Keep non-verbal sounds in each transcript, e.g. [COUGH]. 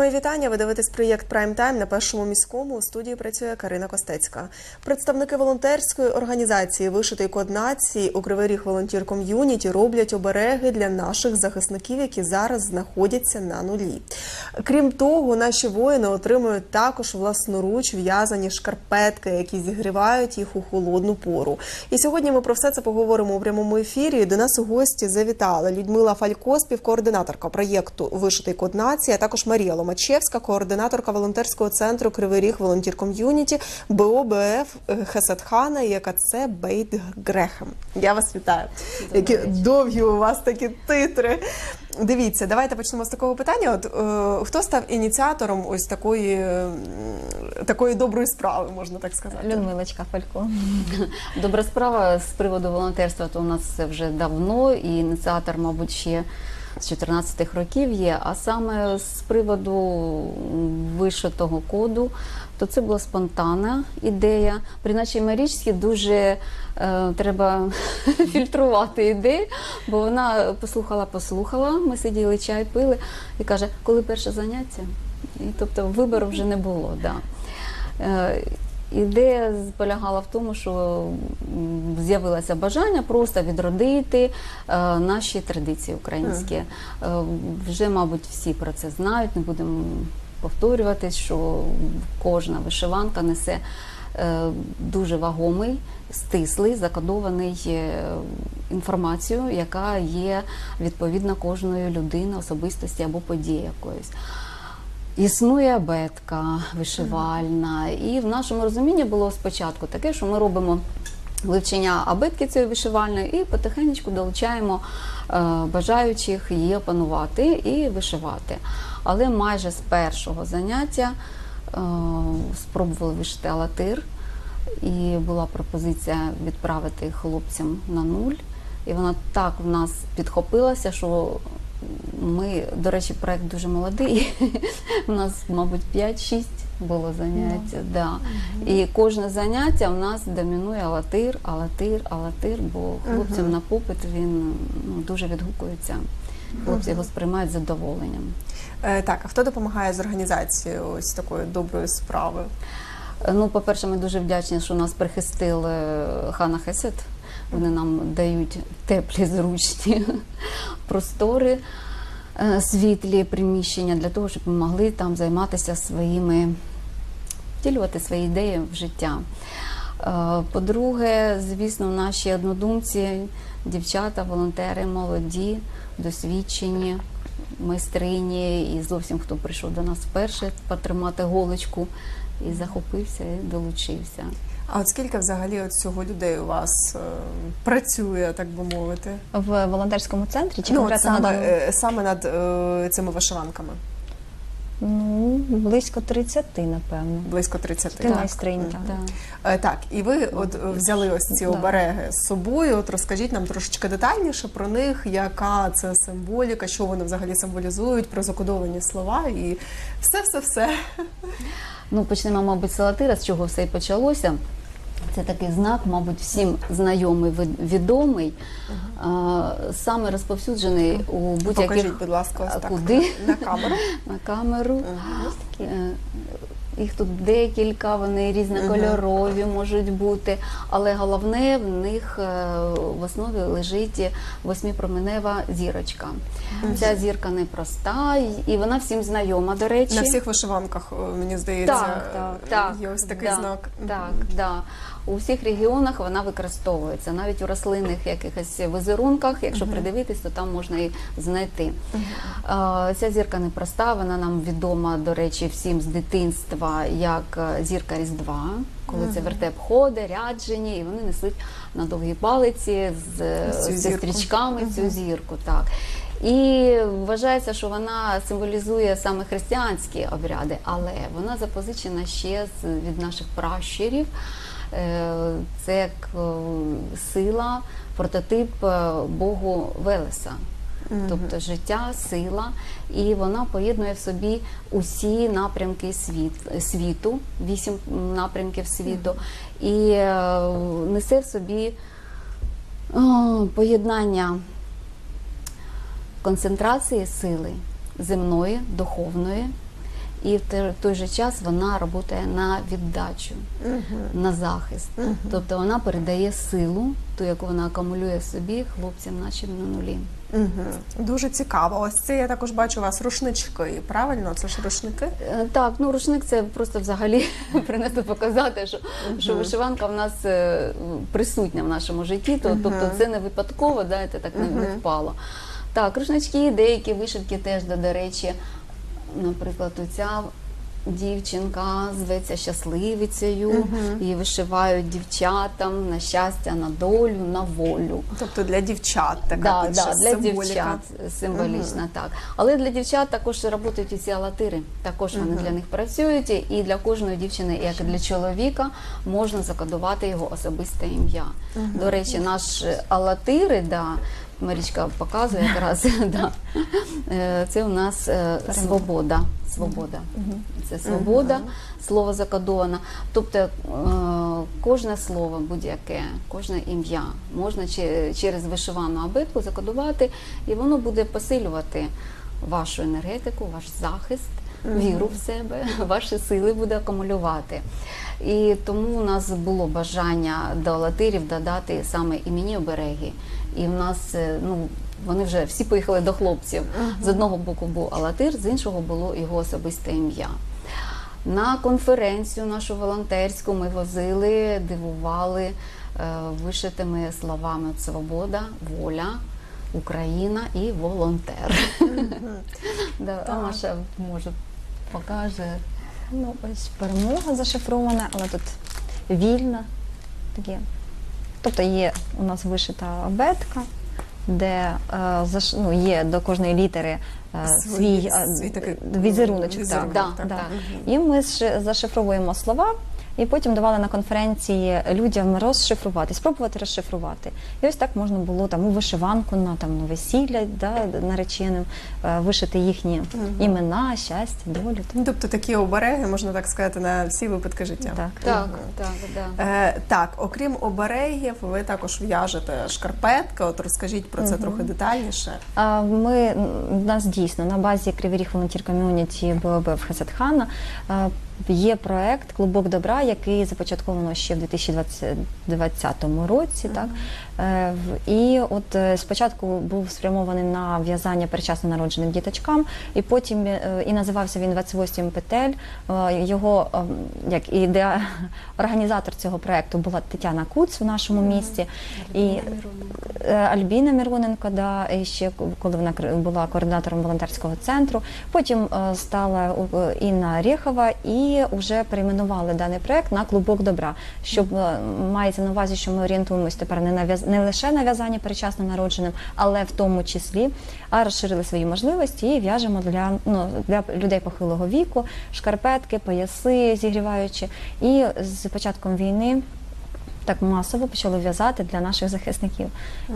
Моє вітання. Ви дивитесь проєкт Прайм Тайм на першому міському. У студії працює Карина Костецька. Представники волонтерської організації Вишитий код нації у Кривий Ріг Волонтір Ком'юніті роблять обереги для наших захисників, які зараз знаходяться на нулі. Крім того, наші воїни отримують також власноруч в'язані шкарпетки, які зігрівають їх у холодну пору. І сьогодні ми про все це поговоримо у прямому ефірі. До нас у гості завітала Людмила Фалько, співкоординаторка проєкту Вишитий код нації, а також Марія Ломачевська, координаторка волонтерського центру Кривий Ріг Волонтір Ком'юніті, БОБФ Хесетхана і АКЦ Бейт Грехем. Я вас вітаю. Які довгі у вас такі титри. Дивіться, давайте почнемо з такого питання. От е, хто став ініціатором ось такої, м, такої доброї справи, можна так сказати? Людмилочка Фалько. [LAUGHS] Добра справа з приводу волонтерства, то у нас це вже давно, і ініціатор, мабуть, ще з 14-х років є. А саме з приводу вишитого коду, то це була спонтанна ідея. При Марічці дуже е, треба [LAUGHS] фільтрувати ідею, бо вона послухала, послухала. Ми сиділи, чай пили і каже, коли перше заняття? І тобто вибору вже не було. Да. Ідея полягала в тому, що з'явилося бажання просто відродити е, наші традиції українські. Е, вже, мабуть, всі про це знають, не будемо повторюватись, що кожна вишиванка несе е, дуже вагомий, стислий, закодований інформацію, яка є відповідна кожної людини, особистості або події якоїсь. Існує абетка вишивальна, і в нашому розумінні було спочатку таке, що ми робимо вивчення абетки цієї вишивальної і потихеньку долучаємо е, бажаючих її опанувати і вишивати. Але майже з першого заняття е, спробували вишити алатир, і була пропозиція відправити хлопцям на нуль. І вона так в нас підхопилася, що ми, до речі, проект дуже молодий. [LAUGHS] У нас, мабуть, 5-6 було заняття. Да. І кожне заняття в нас домінує алатир, алатир, алатир, бо хлопцям на попит він ну, дуже відгукується. Хлопці його сприймають з задоволенням. Е, так, а хто допомагає з організацією ось такої доброї справи? Ну, по-перше, ми дуже вдячні, що нас прихистили Хана Хесет. Вони нам дають теплі, зручні [LAUGHS] простори, е, світлі приміщення для того, щоб ми могли там займатися своїми, втілювати свої ідеї в життя. Е, По-друге, звісно, наші однодумці, дівчата, волонтери молоді, досвідчені, майстрині, і зовсім хто прийшов до нас вперше потримати голочку і захопився і долучився. А от скільки взагалі от всього людей у вас е, працює, так би мовити? В волонтерському центрі чи Ну, от конкретно саме, на даному? е, саме над е, цими вишиванками? Ну, близько 30, напевно. Близько 30. Ти майстриня. Мгм. Да. Е, Так, і ви от е, взяли ось ці Да. обереги з собою. От розкажіть нам трошечки детальніше про них, яка це символіка, що вони взагалі символізують, про закодовані слова і все, все, все. Ну, почнемо, мабуть, з салатира, з чого все і почалося. Це такий знак, мабуть, всім знайомий, відомий, а, саме розповсюджений у будь-яких Покажіть, будь ласка, ось так куди? на камеру. [LAUGHS] на камеру. Е, Їх тут декілька, вони різнокольорові можуть бути, але головне в них е, в основі лежить восьмипроменева зірочка. Ця зірка непроста, і вона всім знайома, до речі. На всіх вишиванках, мені здається, так, так. є ось такий да, знак. Так, да. У всіх регіонах вона використовується. Навіть у рослинних якихось візерунках, якщо придивитись, то там можна і знайти. Ця зірка непроста, вона нам відома, до речі, всім з дитинства як е, зірка Різдва, коли це вертеп ходить, ряджені, і вони несуть на довгій палиці з, зірку. стрічками цю зірку. Так. І вважається, що вона символізує саме християнські обряди, але вона запозичена ще з від наших пращурів. Е, Це як е, сила, прототип е, Богу Велеса. Тобто життя, сила, і вона поєднує в собі усі напрямки світ, світу, вісім напрямків світу, і е, несе в собі о, поєднання концентрації сили земної, духовної і в той же час вона працює на віддачу, на захист. Тобто вона передає силу, ту, яку вона акумулює собі хлопцям, наче на нулі. Угу. Дуже цікаво. Ось це я також бачу у вас рушнички. Правильно? Це ж рушники? Е, Так, ну рушник це просто взагалі [LAUGHS] принесли показати, що, що вишиванка в нас е, присутня в нашому житті. То, Тобто це не випадково, да, це так не, не впало. Так, рушнички, деякі вишивки теж, до, до речі, наприклад, оця дівчинка зветься щасливицею, її вишивають дівчатам на щастя, на долю, на волю. Тобто для дівчат така Да, да, для символіка. дівчат символічно так. Але для дівчат також працюють і ці алатири. Також вони для них працюють, і для кожної дівчини, як і для чоловіка, можна закодувати його особисте ім'я. До речі, наш е, алатири, да, Марічка показує якраз, [LAUGHS] да, е, це у нас е, свобода. Свобода. Це свобода, слово закодоване. Тобто е, кожне слово будь-яке, кожне ім'я можна через вишивану абетку закодувати, і воно буде посилювати вашу енергетику, ваш захист, віру в себе, [LAUGHS] ваші сили буде акумулювати. І тому у нас було бажання до латирів додати саме імені обереги. І в нас е, ну, вони вже всі поїхали до хлопців. З одного боку був Алатир, з іншого було його особисте ім'я. На конференцію нашу волонтерську ми возили, дивували е, вишитими словами «Свобода», воля, Україна і волонтер. [LAUGHS] Маша може покаже. Ну, ось перемога зашифрована, але тут вільна. Такі. Тобто є у нас вишита абетка, де е, заш... ну, є до кожної літери е, Свої- свій, е, свій такий, візеруночок. візерунок, так, так, так. І ми зашифровуємо слова. І потім давали на конференції людям розшифрувати, спробувати розшифрувати. І ось так можна було там у вишиванку на там на весілля да, нареченим е, вишити їхні імена, щастя, долю. Ну, Тобто такі обереги, можна так сказати, на всі випадки життя. Так. Так, так, так. Е, так, окрім оберегів, ви також в'яжете шкарпетки. От розкажіть про це трохи детальніше. А Ми у нас дійсно на базі Кривий Ріг волонтір ком'юніті БОБ в Хасатхана е, є проект Клубок добра, який започатковано ще в 2020 році. Так Е, і от е, спочатку був спрямований на в'язання перечасно народженим діточкам, і потім е, і називався він 28 петель. Його як ідеа [LAUGHS] організатор цього проекту була Тетяна Куц в нашому місті. І Альбіна Мироненко, да, і ще коли вона була координатором волонтерського центру. Потім стала Інна Рєхова і вже перейменували даний проект на клубок добра. Щоб е, мається на увазі, що ми орієнтуємось тепер не на не лише на в'язання перечасно народженим, але в тому числі, а розширили свої можливості і в'яжемо для, ну, для людей похилого віку, шкарпетки, пояси зігріваючі. І з початком війни так масово почали в'язати для наших захисників.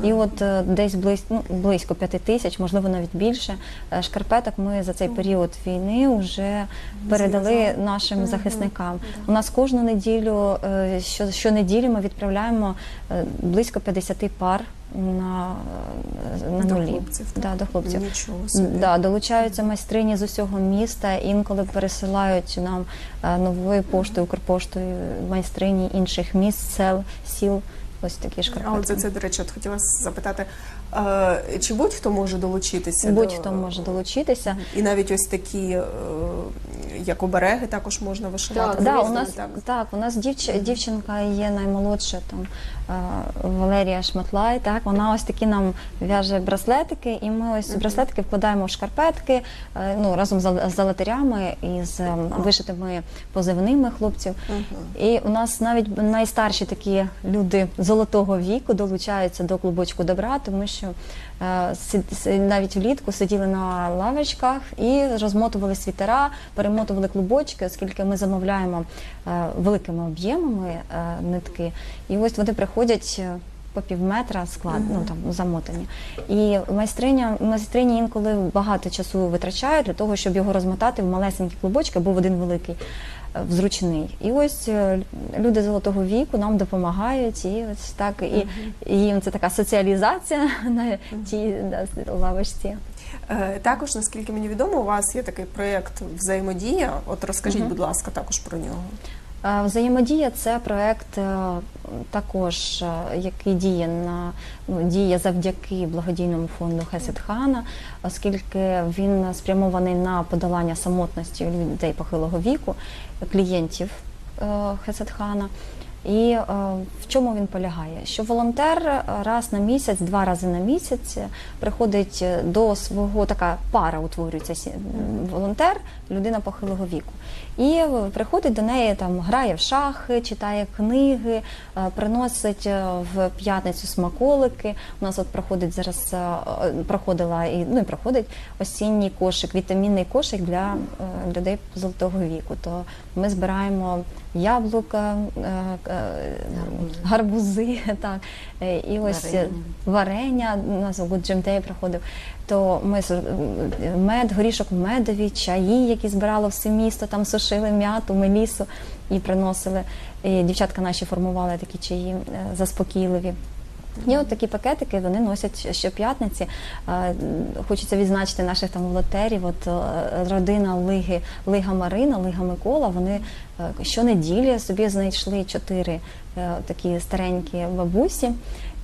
І от е, десь близько, ну, близько п'яти тисяч, можливо, навіть більше е, шкарпеток ми за цей період війни вже передали Зв'язали. нашим захисникам. У нас кожну неділю, е, що, щонеділі ми відправляємо е, близько 50 пар на, е, на До нулі. хлопців? Да, до хлопців. Нічого собі. Да, долучаються майстрині з усього міста. Інколи пересилають нам е, новою поштою, Укрпоштою майстрині інших міст, сел, сіл. Ось такі шкарпетки. от за це, до речі, от хотіла запитати, чи будь-хто може долучитися? Будь-хто до... може долучитися. І навіть ось такі, е, як обереги, також можна вишивати. Так, Да, у нас так. так, у нас дівч, дівчинка є наймолодша там е, Валерія Шматлай. Так, вона ось такі нам в'яже браслетики, і ми ось браслетики вкладаємо в шкарпетки е, ну, разом з з залатирями і з вишитими позивними хлопців. І у нас навіть найстарші такі люди золотого віку долучаються до клубочку добра, тому що е, сид- с- навіть влітку сиділи на лавочках і розмотували світера, перемотували клубочки, оскільки ми замовляємо е, великими об'ємами е, нитки. І ось вони приходять. е, По пів метра склад, ну там замотані. І майстриня, майстрині інколи багато часу витрачає для того, щоб його розмотати в малесенькі клубочки або в один великий е, зручний. І ось е, люди золотого віку нам допомагають, і ось так і, і їм це така соціалізація на тій да, лавочці. Е, Також, наскільки мені відомо, у вас є такий проєкт взаємодія. От розкажіть, будь ласка, також про нього. Е, Взаємодія це проект е, також, е, який діє на ну, діє завдяки благодійному фонду Хесетхана, оскільки він спрямований на подолання самотності людей похилого віку, клієнтів Хесетхана. Хана. І е, в чому він полягає? Що волонтер е, раз на місяць, два рази на місяць е, приходить до свого така пара утворюється волонтер, людина похилого віку. І приходить до неї, там грає в шахи, читає книги, приносить в п'ятницю смаколики. У нас от проходить зараз проходила і ну і проходить осінній кошик, вітамінний кошик для людей золотого віку. То ми збираємо яблука, е, гарбузи, [LAUGHS] так е, і ось е, Варення. варення. У нас проходив. То ми мед, горішок медові, чаї, які збирало все місто, там сушили м'яту, мелісу і приносили. І дівчатка наші формували такі чаї заспокійливі. І от такі пакетики вони носять щоп'ятниці. Е, Хочеться відзначити наших там волонтерів. От е, родина Лиги, Лига Марина, Лига Микола. Вони е, щонеділі собі знайшли чотири такі старенькі бабусі,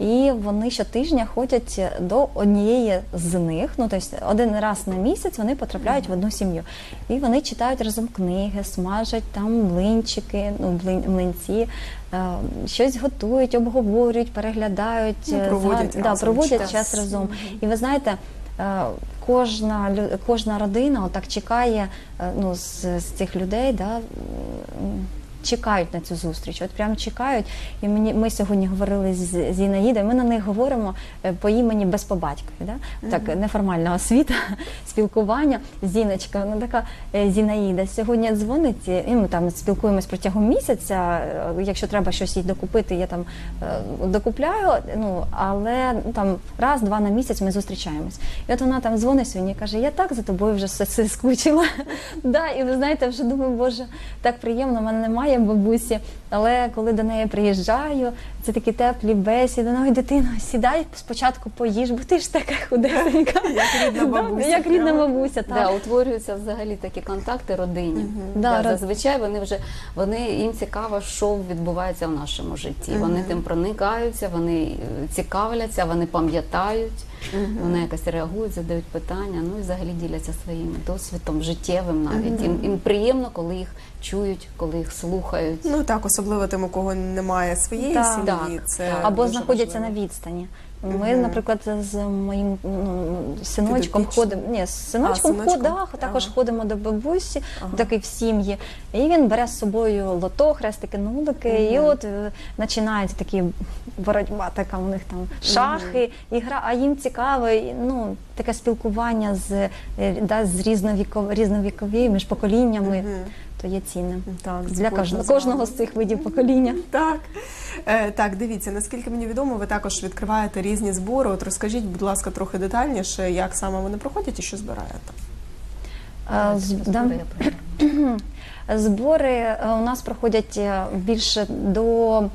і вони щотижня ходять до однієї з них. Ну тобто один раз на місяць вони потрапляють в одну сім'ю. І вони читають разом книги, смажать там млинчики, ну млинці, е, щось готують, обговорюють, переглядають, Ну, е, проводять згад- да, проводять час. час разом. І ви знаєте. е, Кожна кожна родина отак чекає е, ну, з, з цих людей, да, чекають на цю зустріч. От прям чекають. І мені ми сьогодні говорили з, з Інаїдою. Ми на них говоримо е, по імені без по батькові. Да? Так, неформальна освіта, [LAUGHS] спілкування. Зіночка, вона така е, Зінаїда. Сьогодні дзвонить, і ми там спілкуємось протягом місяця. Е, Якщо треба щось їй докупити, я там докупляю. Ну але ну, там раз-два на місяць ми зустрічаємось. І от вона там дзвонить сьогодні і каже: Я так за тобою вже все скучила. [LAUGHS] да, і ви знаєте, вже думаю, боже, так приємно, в мене немає бабусі. Але коли до неї приїжджаю, це такі теплі бесіди. Ну, дитино, сідай спочатку поїж, бо ти ж така худесенька. [LAUGHS] Як рідна бабуся, Як рідна бабуся, так. Да, утворюються взагалі такі контакти родині. Да, Да, роз- зазвичай вони вже вони їм цікаво, що відбувається в нашому житті. Вони тим проникаються, вони е, цікавляться, вони пам'ятають, вони якось реагують, задають питання. Ну і взагалі діляться своїм досвідом життєвим навіть. Їм, їм приємно, коли їх чують, коли їх слухають. Ну так, особливо тим, у кого немає своєї Так. сім'ї. Це або дуже знаходяться важливо. на відстані. Ми, Мгм. наприклад, з моїм ну, синочком ходимо. Ні, з синочком, синочком? ходах, також Ага. ходимо до бабусі, Ага. такий в сім'ї. І він бере з собою лото, хрестики, нулики, і от е, починається такі боротьба, така у них там шахи, ігра, а їм цікаво, ну, таке спілкування з, е, да, з різновіков, різновікові, між поколіннями, Мгм. то є цінним. Так, Для кожного, кожного з цих видів покоління. Так. Е, так, дивіться, наскільки мені відомо, ви також відкриваєте різні збори. От розкажіть, будь ласка, трохи детальніше, як саме вони проходять і що збираєте. А, про- [CLEARS THROAT] Збори е, у нас проходять е, більше до е,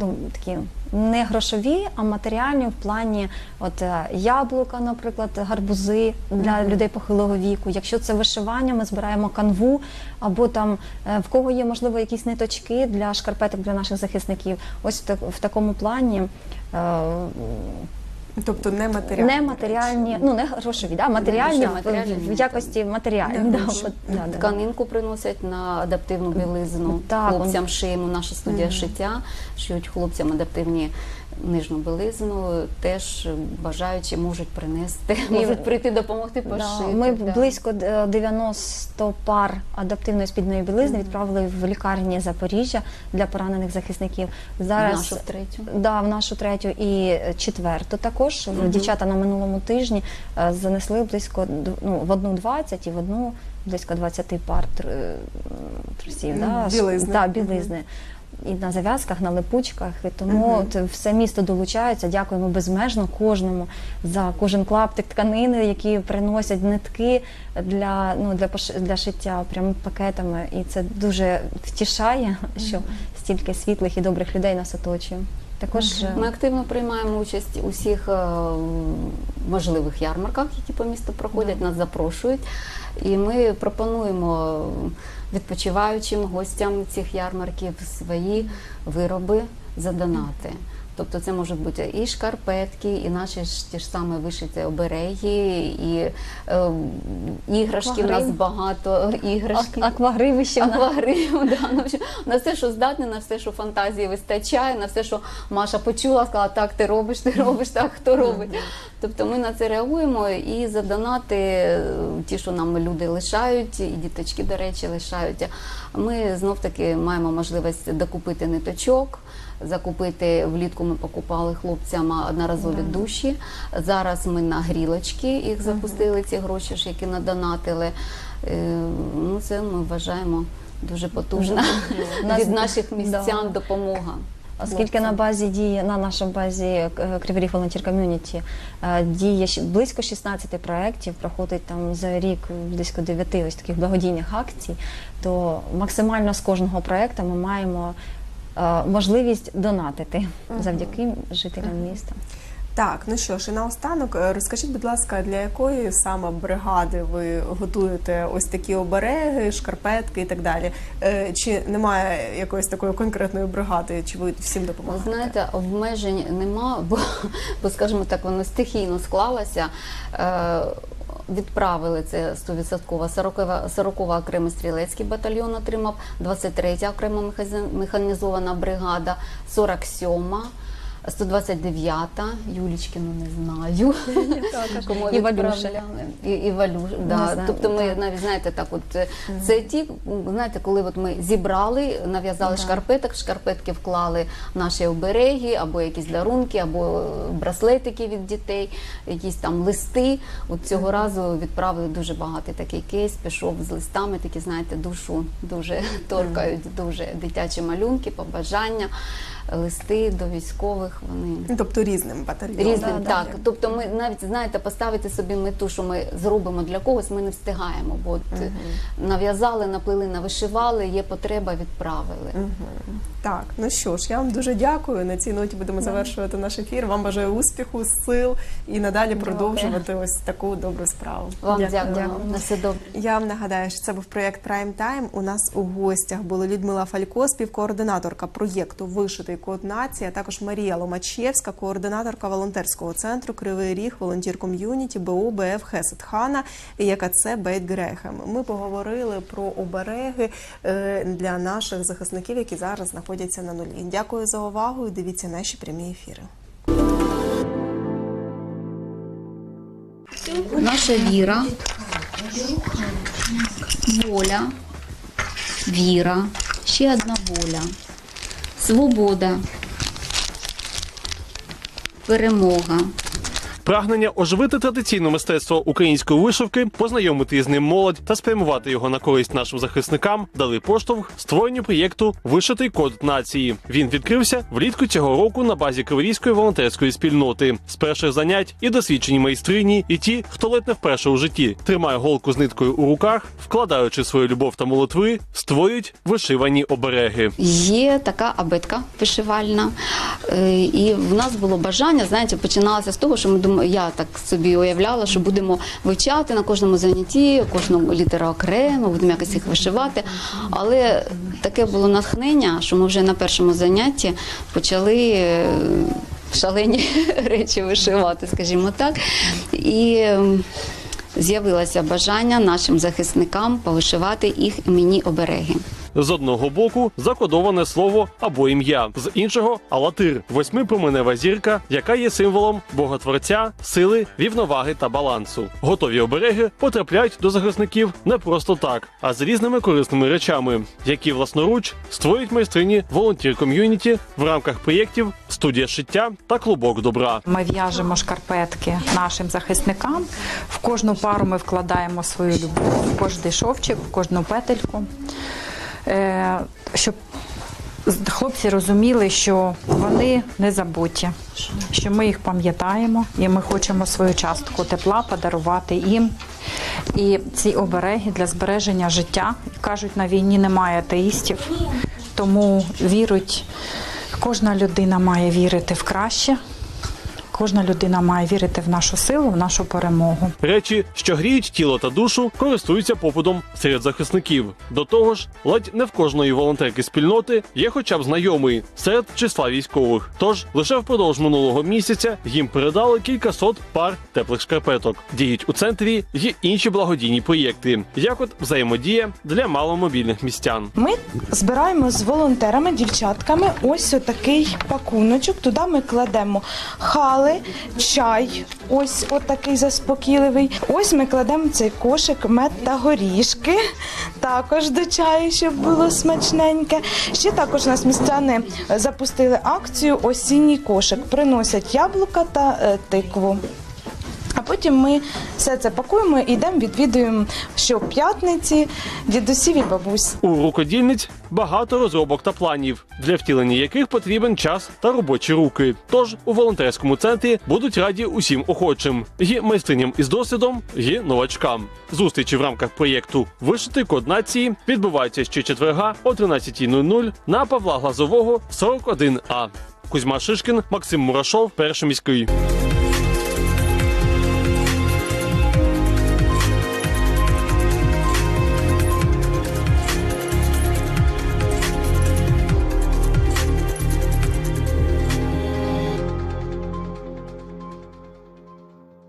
ну, такі не грошові, а матеріальні в плані от е, яблука, наприклад, гарбузи для людей похилого віку. Якщо це вишивання, ми збираємо канву, або там е, в кого є можливо якісь ниточки для шкарпеток для наших захисників. Ось в, так- в такому плані. Тобто не матеріальні. Не матеріальні, ну не грошові, да, матеріальні, в- матеріальні, в, якості матеріальні. Да, от, да, да. Тканинку приносять на адаптивну білизну. Так, хлопцям шиємо. Наша студія шиття шиють хлопцям адаптивні нижню білизну. Теж бажаючі можуть принести, можуть прийти допомогти пошити. Ми да. близько е, 90 пар адаптивної спідної білизни відправили в лікарні Запоріжжя для поранених захисників. Зараз нашу третю. Да, в нашу третю і четверту також. Дівчата на минулому тижні е, занесли близько ну, в одну 20 і в одну близько 20 пар е, трусів. Да, білизни. Да, білизни. І на зав'язках, на липучках. І тому Мгм. от все місто долучається. Дякуємо безмежно кожному за кожен клаптик тканини, які приносять нитки для, ну, для, пош- для шиття прямо пакетами. І це дуже втішає, що стільки світлих і добрих людей нас оточує. Також е, Ми активно приймаємо участь у всіх е, можливих ярмарках, які по місту проходять, нас запрошують. І ми пропонуємо відпочиваючим гостям цих ярмарків свої вироби за донати. Тобто це можуть бути і шкарпетки, і наші ж ті ж саме вишиті обереги, і е, іграшки. У нас багато іграшки. ак- аквагрими ще в да, ну, на все, що здатне, на все, що фантазії вистачає, на все, що Маша почула, сказала, так, ти робиш, ти робиш, так, хто робить. Тобто ми на це реагуємо і за донати, е, ті, що нам люди лишають, і діточки, до речі, лишають. Ми знов таки маємо можливість докупити ниточок. Закупити влітку ми покупали хлопцям одноразові душі. Зараз ми на грілочки їх запустили, ці гроші, ж, які надонатили. Е, Ну, це ми вважаємо дуже потужна [LAUGHS] від наших містян допомога. Оскільки на базі діє на нашій базі Криворіг Кривий Ріг Волонтір Ком'юніті е, діє близько 16 проєктів, проходить там за рік близько 9 ось таких благодійних акцій, то максимально з кожного проєкту ми маємо е, можливість донатити завдяки жителям міста. Так, ну що ж, і наостанок, е, розкажіть, будь ласка, для якої саме бригади ви готуєте ось такі обереги, шкарпетки і так далі? Е, Чи немає якоїсь такої конкретної бригади, чи ви всім допомагаєте? знаєте, обмежень нема, бо, бо скажімо так, воно стихійно склалося. Е, Відправили це 100%. 40 40 окремий стрілецький батальйон отримав, 23 окрема механізована бригада, 47 129-та, Юлічкину не знаю. Кому І Валюша. І, і Валюш, да. Знаю, Тобто ми так. навіть знаєте, так от е, це ті, знаєте, коли от ми зібрали, нав'язали шкарпеток, в шкарпетки вклали наші обереги, або якісь дарунки, або браслетики від дітей, якісь там листи. От цього разу відправили дуже багатий такий кейс, пішов з листами, такі, знаєте, душу дуже [LAUGHS] торкають, дуже дитячі малюнки, побажання. Листи до військових вони Ну, Тобто різним батальйонам. Різним, да, так. да. Тобто ми навіть знаєте, поставити собі мету, що ми зробимо для когось, ми не встигаємо, бо от е, нав'язали, наплили, навишивали, є потреба, відправили. Мгм. Так, ну що ж, я вам дуже дякую. На цій ноті будемо завершувати наш ефір. Вам бажаю успіху, сил і надалі продовжувати ось таку добру справу. Вам Дякую. дякую. Дякую. На все добре. Я вам нагадаю, що це був проєкт Prime Time. У нас у гостях були Людмила Фалько, співкоординаторка проєкту Вишитий код нації, а також Марія Ломачевська, координаторка волонтерського центру Кривий Ріг, волонтір ком'юніті БУ БФ Хесет Хана і ЯКЦ Бейт Грехем. Ми поговорили про обереги е, для наших захисників, які зараз знаходяться на нулі. Дякую за увагу і дивіться наші прямі ефіри. Наша віра, воля, віра, ще одна воля, свобода, перемога. Прагнення оживити традиційне мистецтво української вишивки, познайомити з ним молодь та спрямувати його на користь нашим захисникам дали поштовх створенню проєкту Вишитий код нації. Він відкрився влітку цього року на базі Криворізької волонтерської спільноти. З перших занять і досвідчені майстрині, і ті, хто ледь не вперше у житті тримає голку з ниткою у руках, вкладаючи свою любов та молитви, створюють вишивані обереги. Є така абетка вишивальна, Е, і в нас було бажання, знаєте, починалося з того, що ми думали, я так собі уявляла, що будемо вивчати на кожному занятті, кожну літеру окремо, будемо якось їх вишивати. Але таке було натхнення, що ми вже на першому занятті почали. е, Шалені [LAUGHS] речі вишивати, скажімо так. І з'явилося бажання нашим захисникам повишивати їх іменні обереги. З одного боку закодоване слово або ім'я, з іншого алатир, восьмипроменева зірка, яка є символом боготворця, сили, рівноваги та балансу. Готові обереги потрапляють до захисників не просто так, а з різними корисними речами, які власноруч створюють майстрині волонтір ком'юніті в рамках проєктів студія шиття та клубок добра. Ми в'яжемо шкарпетки нашим захисникам. В кожну пару ми вкладаємо свою любов, в кожний шовчик, в кожну петельку, щоб хлопці розуміли, що вони не забуті, що ми їх пам'ятаємо і ми хочемо свою частку тепла подарувати їм. І ці обереги для збереження життя. Кажуть, на війні немає атеїстів, тому вірують Кожна людина має вірити в краще. Кожна людина має вірити в нашу силу, в нашу перемогу. Речі, що гріють тіло та душу, користуються попитом серед захисників. До того ж, ледь не в кожної волонтерки спільноти є хоча б знайомий серед числа військових. Тож лише впродовж минулого місяця їм передали кількасот пар теплих шкарпеток. Діють у центрі й інші благодійні проєкти, як от взаємодія для маломобільних містян. Ми збираємо з волонтерами, дівчатками ось отакий пакуночок. Туди ми кладемо хали, чай, ось отакий заспокійливий. Ось ми кладемо цей кошик мед та горішки, також до чаю, щоб було смачненьке. Ще також нас містяни запустили акцію Осінній кошик. Приносять яблука та е, тикву. А потім ми все це пакуємо і йдемо відвідуємо щоп'ятниці дідусів і бабусь. У рукодільниць багато розробок та планів, для втілення яких потрібен час та робочі руки. Тож у волонтерському центрі будуть раді усім охочим, і майстриням із досвідом, і новачкам. Зустрічі в рамках проєкту Вишитий код нації відбуваються ще четверга о 13.00 на Павла Глазового 41А. Кузьма Шишкін, Максим Мурашов, перший міський.